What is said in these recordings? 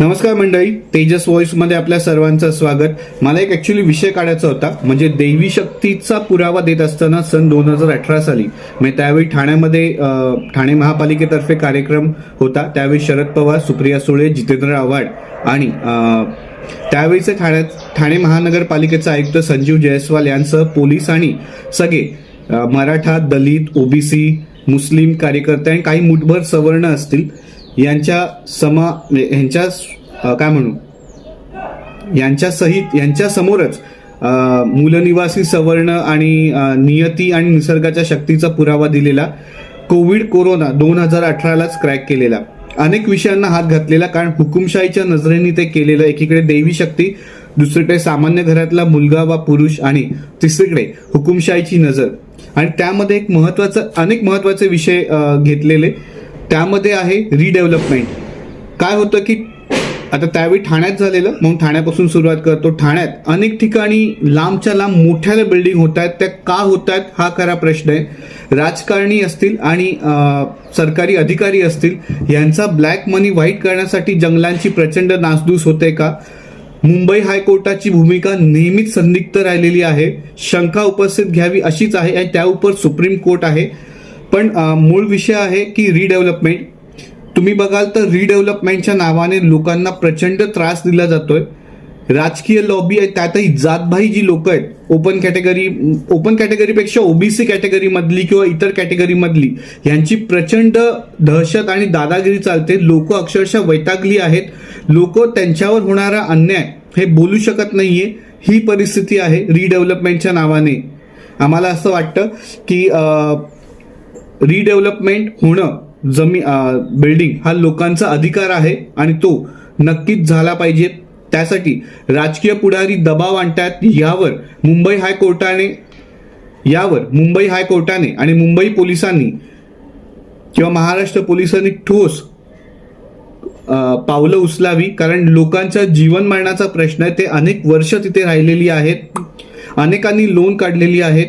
नमस्कार मंडळी तेजस व्हॉइसमध्ये आपल्या सर्वांचं स्वागत. मला एक ॲक्च्युली विषय काढायचा होता म्हणजे दैवी शक्तीचा पुरावा देत असताना सन दोन हजार अठरा साली म्हणजे त्यावेळी ठाण्यामध्ये ठाणे महापालिकेतर्फे कार्यक्रम होता. त्यावेळी शरद पवार सुप्रिया सुळे जितेंद्र आव्हाड आणि अं, त्यावेळीचे ठाण्यात ठाणे महानगरपालिकेचे आयुक्त संजीव जयस्वाल यांसह पोलीस आणि सगळे मराठा दलित ओबीसी मुस्लिम कार्यकर्ते आणि काही मुठभर सवर्ण असतील. यांच्या समा म्हणजे यांच्या काय म्हणू? यांच्या सहित यांच्या समोरच मूलनिवासी सवर्ण आणि नियती आणि निसर्गाच्या शक्तीचा पुरावा दिलेला कोविड कोरोना दोन हजार अठरालाच क्रॅक केलेला. अनेक विषयांना हात घातलेला कारण हुकुमशाहीच्या नजरेने ते केलेलं. एकीकडे देवी शक्ती दुसरीकडे सामान्य घरातला मुलगा वा पुरुष आणि तिसरीकडे हुकुमशाहीची नजर. आणि त्यामध्ये एक महत्वाचं अनेक महत्त्वाचे विषय घेतलेले. त्यामध्ये आहे रिडेव्हलपमेंट काय होतं की आता त्यावेळी ठाण्यात झालेलं म्हणून ठाण्यापासून सुरुवात करतो. ठाण्यात अनेक ठिकाणी लांबच्या लांब मोठ्या बिल्डिंग होत आहेत. त्या का होत आहेत? हा खरा प्रश्न आहे. राजकारणी असतील आणि सरकारी अधिकारी असतील यांचा ब्लॅक मनी व्हाईट करण्यासाठी जंगलांची प्रचंड नासधूस होते का? मुंबई हायकोर्टाची भूमिका नेहमीच संदिग्ध राहिलेली आहे. शंका उपस्थित घ्यावी अशीच आहे आणि त्या उपर सुप्रीम कोर्ट आहे. पण मूळ विषय आहे की रिडेव्हलपमेंट तुम्ही बघाल तर रिडेव्हलपमेंटच्या नावाने लोकांना प्रचंड त्रास दिला जातोय. राजकीय लॉबी आहे त्यातही जातभाई जी लोक आहेत ओपन कॅटेगरी ओपन कॅटेगरीपेक्षा ओबीसी कॅटेगरीमधली किंवा इतर कॅटेगरीमधली यांची प्रचंड दहशत आणि दादागिरी चालते. लोक अक्षरशः वैतागली आहेत. लोक त्यांच्यावर होणारा अन्याय हे बोलू शकत नाहीये. ही परिस्थिती आहे रिडेव्हलपमेंटच्या नावाने. आम्हाला असं वाटतं की रिडेव्हलपमेंट होणं जमी बिल्डिंग हा लोकांचा अधिकार आहे आणि तो नक्कीच झाला पाहिजे. त्यासाठी राजकीय पुढारी दबाव आणतात. यावर मुंबई हायकोर्टाने यावर मुंबई हायकोर्टाने आणि मुंबई पोलिसांनी किंवा महाराष्ट्र पोलिसांनी ठोस पावलं उचलावी. कारण लोकांच्या जीवन मरणाचा प्रश्न आहे. ते अनेक वर्ष तिथे राहिलेली आहेत. अनेकांनी लोन काढलेली आहेत.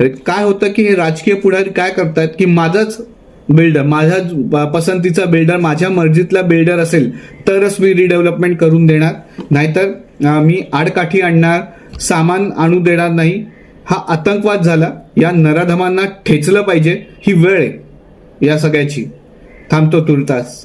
काय होतं की हे राजकीय पुढारी काय करतात की माझाच बिल्डर माझ्या पसंतीचा बिल्डर माझ्या मर्जीतला बिल्डर असेल तरच मी रिडेव्हलपमेंट करून देणार. नाहीतर मी आडकाठी आणणार सामान आणू देणार नाही. हा आतंकवाद झाला. या नराधमांना ठेचलं पाहिजे. ही वेळ आहे या सगळ्याची. थांबतो तुर्तास.